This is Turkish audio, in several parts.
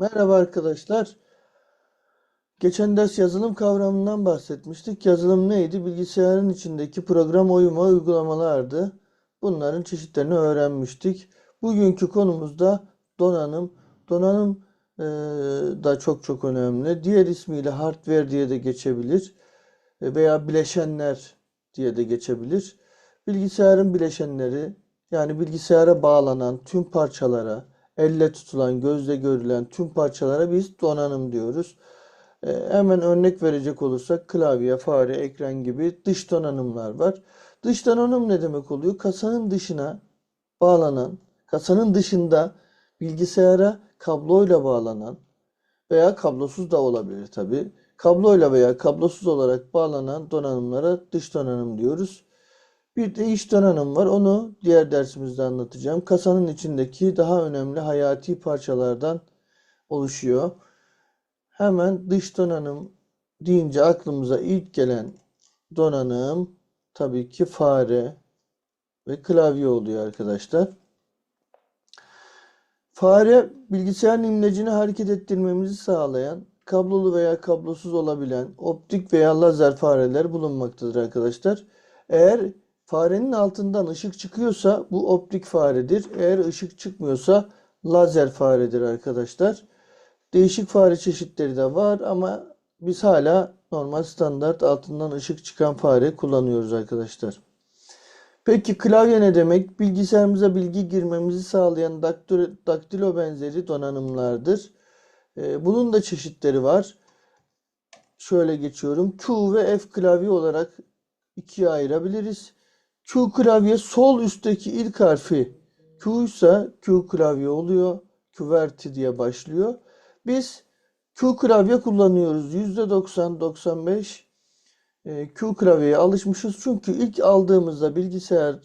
Merhaba arkadaşlar. Geçen ders yazılım kavramından bahsetmiştik. Yazılım neydi? Bilgisayarın içindeki program oyma uygulamalardı. Bunların çeşitlerini öğrenmiştik. Bugünkü konumuzda donanım. Donanım eee, da çok çok önemli. Diğer ismiyle hardware diye de geçebilir. E, Veya bileşenler diye de geçebilir. Bilgisayarın bileşenleri yani bilgisayara bağlanan tüm parçalara, elle tutulan, gözle görülen tüm parçalara biz donanım diyoruz. E, hemen örnek verecek olursak klavye, fare, ekran gibi dış donanımlar var. Dış donanım ne demek oluyor? Kasanın dışına bağlanan, kasanın dışında bilgisayara kabloyla bağlanan veya kablosuz da olabilir tabii. Kabloyla veya kablosuz olarak bağlanan donanımlara dış donanım diyoruz. Bir de iç donanım var. Onu diğer dersimizde anlatacağım. Kasanın içindeki daha önemli hayati parçalardan oluşuyor. Hemen dış donanım deyince aklımıza ilk gelen donanım tabii ki fare ve klavye oluyor arkadaşlar. Fare bilgisayarın imlecini hareket ettirmemizi sağlayan, kablolu veya kablosuz olabilen optik veya lazer fareler bulunmaktadır arkadaşlar. Eğer farenin altından ışık çıkıyorsa bu optik faredir. Eğer ışık çıkmıyorsa lazer faredir arkadaşlar. Değişik fare çeşitleri de var ama biz hala normal standart altından ışık çıkan fare kullanıyoruz arkadaşlar. Peki klavye ne demek? Bilgisayarımıza bilgi girmemizi sağlayan daktilo, benzeri donanımlardır. Ee, bunun da çeşitleri var. Şöyle geçiyorum. Q ve F klavye olarak ikiye ayırabiliriz. Q klavye sol üstteki ilk harfi Q ise Q klavye oluyor. QWERTY diye başlıyor. Biz Q klavye kullanıyoruz. %90-95 e, Q klavyeye alışmışız. Çünkü ilk aldığımızda bilgisayar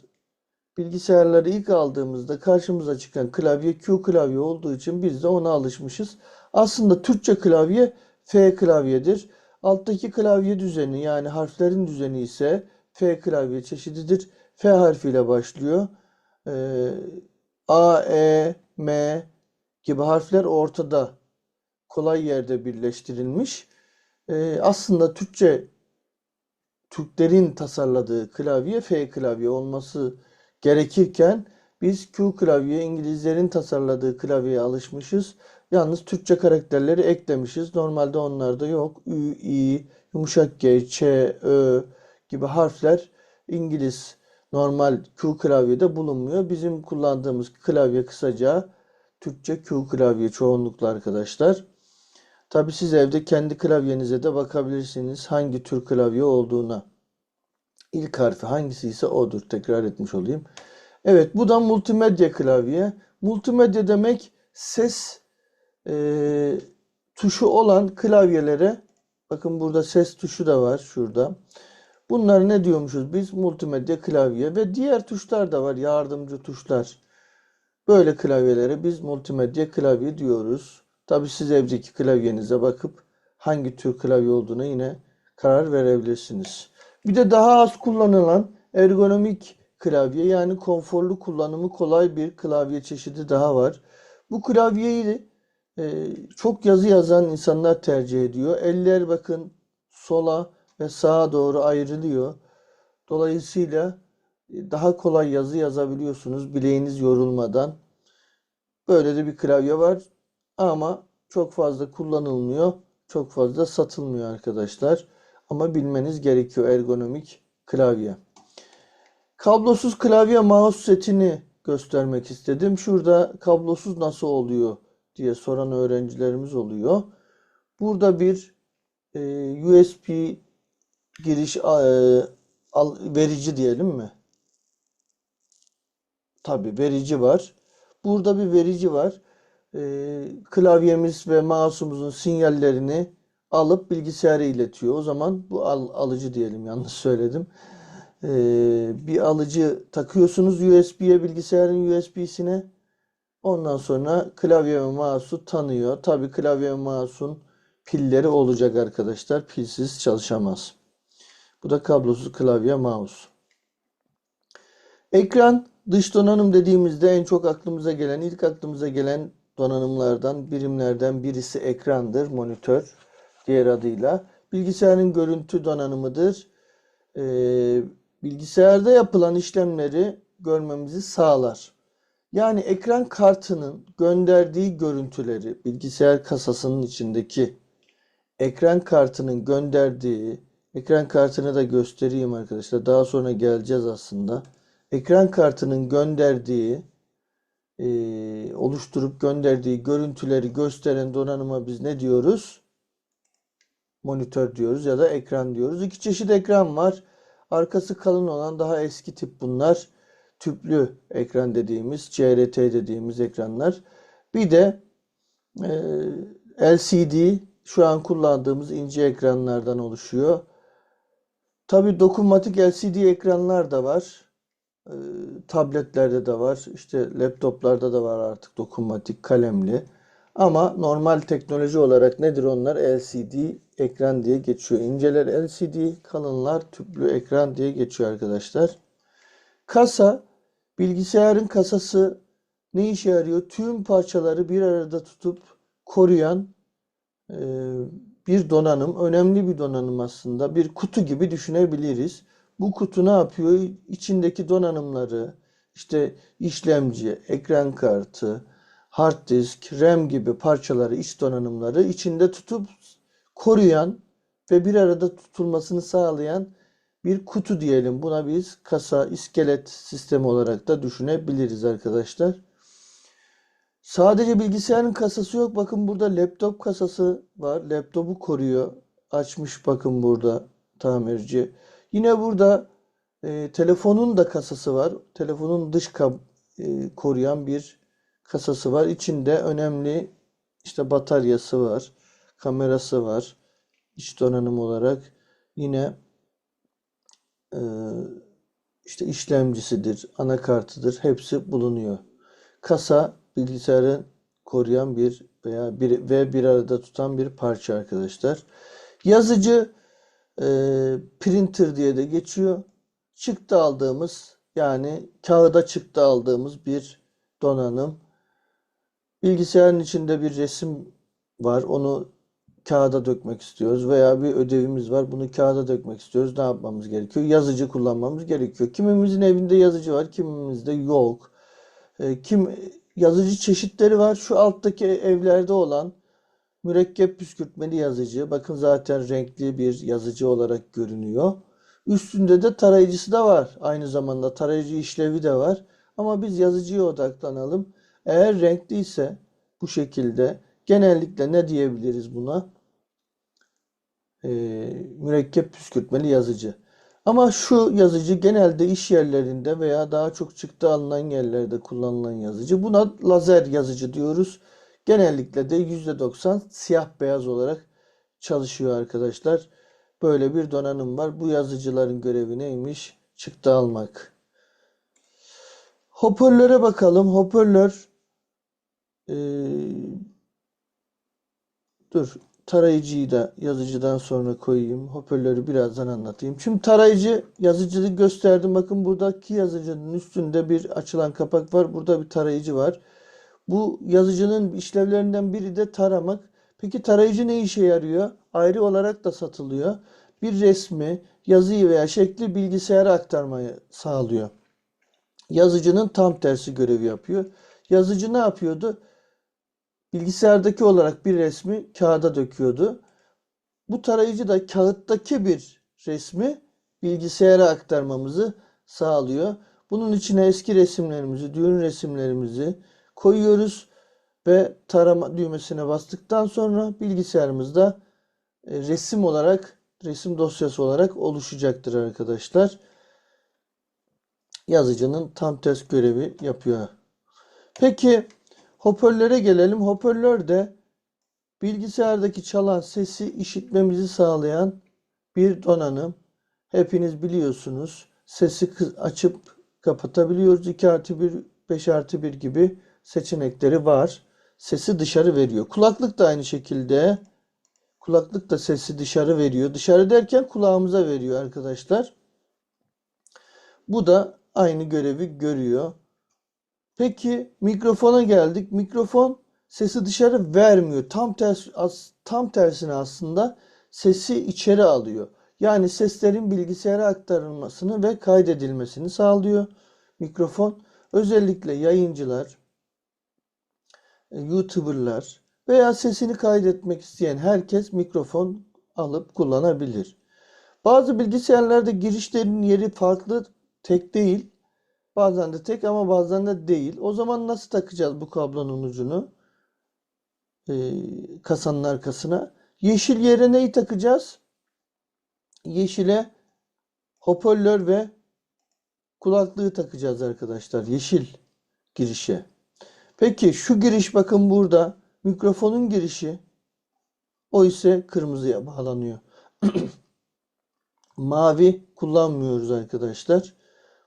bilgisayarları ilk aldığımızda karşımıza çıkan klavye Q klavye olduğu için biz de ona alışmışız. Aslında Türkçe klavye F klavyedir. Alttaki klavye düzeni yani harflerin düzeni ise F klavye çeşididir. F harfiyle başlıyor. Ee, A, E, M gibi harfler ortada kolay yerde birleştirilmiş. Ee, aslında Türkçe Türklerin tasarladığı klavye F klavye olması gerekirken biz Q klavye İngilizlerin tasarladığı klavyeye alışmışız. Yalnız Türkçe karakterleri eklemişiz. Normalde onlarda yok. Ü, İ, yumuşak G, Ç, Ö gibi harfler İngiliz normal Q klavyede bulunmuyor. Bizim kullandığımız klavye kısaca Türkçe Q klavye çoğunlukla arkadaşlar. Tabi siz evde kendi klavyenize de bakabilirsiniz hangi tür klavye olduğuna. İlk harfi hangisi ise odur. Tekrar etmiş olayım. Evet bu da multimedya klavye. Multimedya demek ses e, tuşu olan klavyelere bakın burada ses tuşu da var şurada. Bunlar ne diyormuşuz biz? Multimedya klavye ve diğer tuşlar da var. Yardımcı tuşlar. Böyle klavyelere biz multimedya klavye diyoruz. Tabi siz evdeki klavyenize bakıp hangi tür klavye olduğuna yine karar verebilirsiniz. Bir de daha az kullanılan ergonomik klavye yani konforlu kullanımı kolay bir klavye çeşidi daha var. Bu klavyeyi e, çok yazı yazan insanlar tercih ediyor. Eller bakın sola ve sağa doğru ayrılıyor. Dolayısıyla e, daha kolay yazı yazabiliyorsunuz bileğiniz yorulmadan. Böyle de bir klavye var ama çok fazla kullanılmıyor. Çok fazla satılmıyor arkadaşlar. Ama bilmeniz gerekiyor ergonomik klavye. Kablosuz klavye mouse setini göstermek istedim. Şurada kablosuz nasıl oluyor diye soran öğrencilerimiz oluyor. Burada bir e, USB giriş e, al, verici diyelim mi? Tabi verici var. Burada bir verici var. E, klavyemiz ve mouse'umuzun sinyallerini alıp bilgisayara iletiyor. O zaman bu al, alıcı diyelim yanlış söyledim. E, bir alıcı takıyorsunuz USB'ye bilgisayarın USB'sine. Ondan sonra klavye ve mouse'u tanıyor. Tabi klavye ve mouse'un pilleri olacak arkadaşlar. Pilsiz çalışamaz. Bu da kablosuz klavye mouse. Ekran dış donanım dediğimizde en çok aklımıza gelen, ilk aklımıza gelen donanımlardan, birimlerden birisi ekrandır, monitör diğer adıyla. Bilgisayarın görüntü donanımıdır. Ee, bilgisayarda yapılan işlemleri görmemizi sağlar. Yani ekran kartının gönderdiği görüntüleri bilgisayar kasasının içindeki ekran kartının gönderdiği ekran kartını da göstereyim arkadaşlar. Daha sonra geleceğiz aslında. Ekran kartının gönderdiği e, oluşturup gönderdiği görüntüleri gösteren donanıma biz ne diyoruz? Monitör diyoruz ya da ekran diyoruz. İki çeşit ekran var. Arkası kalın olan daha eski tip bunlar. Tüplü ekran dediğimiz, CRT dediğimiz ekranlar. Bir de e, LCD şu an kullandığımız ince ekranlardan oluşuyor. Tabi dokunmatik LCD ekranlar da var. E, tabletlerde de var. İşte laptoplarda da var artık dokunmatik kalemli. Ama normal teknoloji olarak nedir onlar? LCD ekran diye geçiyor. İnceler LCD, kalınlar tüplü ekran diye geçiyor arkadaşlar. Kasa, bilgisayarın kasası ne işe yarıyor? Tüm parçaları bir arada tutup koruyan e, bir donanım. Önemli bir donanım aslında. Bir kutu gibi düşünebiliriz. Bu kutu ne yapıyor? İçindeki donanımları, işte işlemci, ekran kartı, hard disk, RAM gibi parçaları, iç donanımları içinde tutup koruyan ve bir arada tutulmasını sağlayan bir kutu diyelim. Buna biz kasa, iskelet sistemi olarak da düşünebiliriz arkadaşlar. Sadece bilgisayarın kasası yok. Bakın burada laptop kasası var. Laptopu koruyor. Açmış bakın burada tamirci. Yine burada e, telefonun da kasası var. Telefonun dış kab e, koruyan bir kasası var. İçinde önemli işte bataryası var. Kamerası var. İç donanım olarak. Yine e, işte işlemcisidir, anakartıdır. Hepsi bulunuyor. Kasa bilgisayarı koruyan bir veya bir ve bir arada tutan bir parça arkadaşlar. Yazıcı e, printer diye de geçiyor. Çıktı aldığımız yani kağıda çıktı aldığımız bir donanım. Bilgisayarın içinde bir resim var. Onu kağıda dökmek istiyoruz veya bir ödevimiz var. Bunu kağıda dökmek istiyoruz. Ne yapmamız gerekiyor? Yazıcı kullanmamız gerekiyor. Kimimizin evinde yazıcı var, kimimizde yok. E, kim yazıcı çeşitleri var. Şu alttaki evlerde olan mürekkep püskürtmeli yazıcı. Bakın zaten renkli bir yazıcı olarak görünüyor. Üstünde de tarayıcısı da var. Aynı zamanda tarayıcı işlevi de var. Ama biz yazıcıya odaklanalım. Eğer renkliyse bu şekilde genellikle ne diyebiliriz buna? Ee, mürekkep püskürtmeli yazıcı. Ama şu yazıcı genelde iş yerlerinde veya daha çok çıktı alınan yerlerde kullanılan yazıcı. Buna lazer yazıcı diyoruz. Genellikle de %90 siyah beyaz olarak çalışıyor arkadaşlar. Böyle bir donanım var. Bu yazıcıların görevi neymiş? Çıktı almak. Hoparlöre bakalım. Hoparlör ee, dur tarayıcıyı da yazıcıdan sonra koyayım. Hoparlörü birazdan anlatayım. Şimdi tarayıcı yazıcıyı gösterdim. Bakın buradaki yazıcının üstünde bir açılan kapak var. Burada bir tarayıcı var. Bu yazıcının işlevlerinden biri de taramak. Peki tarayıcı ne işe yarıyor? Ayrı olarak da satılıyor. Bir resmi, yazıyı veya şekli bilgisayara aktarmayı sağlıyor. Yazıcının tam tersi görevi yapıyor. Yazıcı ne yapıyordu? Bilgisayardaki olarak bir resmi kağıda döküyordu. Bu tarayıcı da kağıttaki bir resmi bilgisayara aktarmamızı sağlıyor. Bunun içine eski resimlerimizi, düğün resimlerimizi koyuyoruz ve tarama düğmesine bastıktan sonra bilgisayarımızda e, resim olarak, resim dosyası olarak oluşacaktır arkadaşlar. Yazıcının tam ters görevi yapıyor. Peki Hoparlöre gelelim. Hoparlör de bilgisayardaki çalan sesi işitmemizi sağlayan bir donanım. Hepiniz biliyorsunuz. Sesi açıp kapatabiliyoruz. 2 artı 1, 5 artı 1 gibi seçenekleri var. Sesi dışarı veriyor. Kulaklık da aynı şekilde. Kulaklık da sesi dışarı veriyor. Dışarı derken kulağımıza veriyor arkadaşlar. Bu da aynı görevi görüyor. Peki mikrofona geldik. Mikrofon sesi dışarı vermiyor. Tam tersi tam tersine aslında sesi içeri alıyor. Yani seslerin bilgisayara aktarılmasını ve kaydedilmesini sağlıyor mikrofon. Özellikle yayıncılar, e, YouTuber'lar veya sesini kaydetmek isteyen herkes mikrofon alıp kullanabilir. Bazı bilgisayarlarda girişlerin yeri farklı, tek değil. Bazen de tek ama bazen de değil. O zaman nasıl takacağız bu kablonun ucunu? Ee, kasanın arkasına. Yeşil yere neyi takacağız? Yeşile hoparlör ve kulaklığı takacağız arkadaşlar. Yeşil girişe. Peki şu giriş bakın burada. Mikrofonun girişi. O ise kırmızıya bağlanıyor. Mavi kullanmıyoruz arkadaşlar.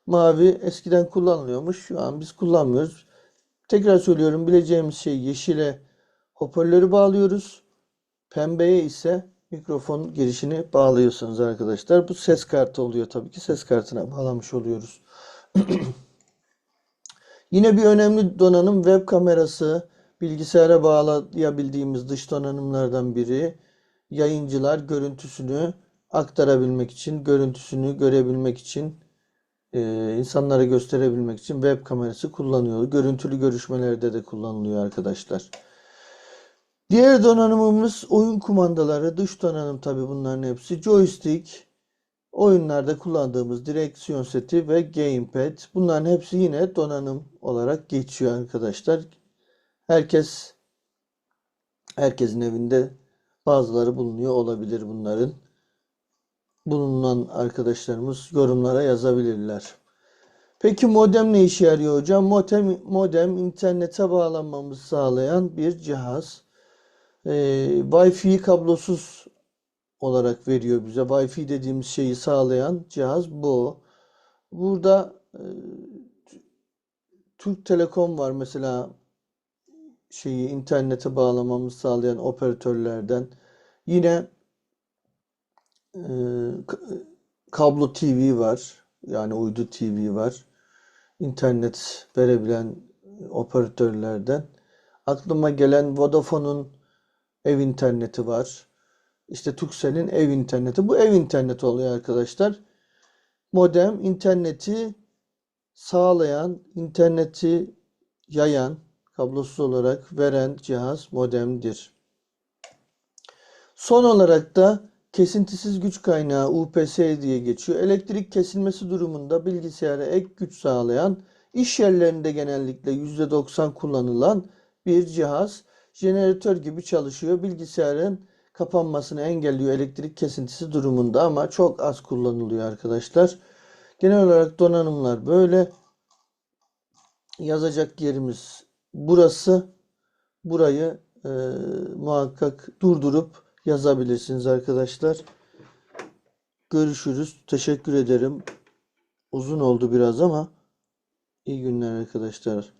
Mavi eskiden kullanılıyormuş. Şu an biz kullanmıyoruz. Tekrar söylüyorum bileceğimiz şey yeşile hoparlörü bağlıyoruz. Pembeye ise mikrofon girişini bağlıyorsunuz arkadaşlar. Bu ses kartı oluyor tabii ki. Ses kartına bağlamış oluyoruz. Yine bir önemli donanım web kamerası. Bilgisayara bağlayabildiğimiz dış donanımlardan biri. Yayıncılar görüntüsünü aktarabilmek için, görüntüsünü görebilmek için, e, insanlara gösterebilmek için web kamerası kullanıyor. Görüntülü görüşmelerde de kullanılıyor arkadaşlar. Diğer donanımımız oyun kumandaları. Dış donanım tabii bunların hepsi. Joystick, oyunlarda kullandığımız direksiyon seti ve gamepad. Bunların hepsi yine donanım olarak geçiyor arkadaşlar. Herkes herkesin evinde bazıları bulunuyor olabilir bunların. Bulunan arkadaşlarımız yorumlara yazabilirler. Peki modem ne işe yarıyor hocam? Modem, modem internete bağlanmamızı sağlayan bir cihaz. Ee, Wi-Fi kablosuz olarak veriyor bize. Wi-Fi dediğimiz şeyi sağlayan cihaz bu. Burada e, Türk Telekom var mesela şeyi internete bağlamamızı sağlayan operatörlerden. Yine kablo TV var. Yani uydu TV var. İnternet verebilen operatörlerden. Aklıma gelen Vodafone'un ev interneti var. İşte Turkcell'in ev interneti. Bu ev interneti oluyor arkadaşlar. Modem interneti sağlayan, interneti yayan, kablosuz olarak veren cihaz modemdir. Son olarak da kesintisiz güç kaynağı UPS diye geçiyor. Elektrik kesilmesi durumunda bilgisayara ek güç sağlayan, iş yerlerinde genellikle %90 kullanılan bir cihaz. Jeneratör gibi çalışıyor. Bilgisayarın kapanmasını engelliyor elektrik kesintisi durumunda ama çok az kullanılıyor arkadaşlar. Genel olarak donanımlar böyle. Yazacak yerimiz burası. Burayı e, muhakkak durdurup yazabilirsiniz arkadaşlar. Görüşürüz. Teşekkür ederim. Uzun oldu biraz ama iyi günler arkadaşlar.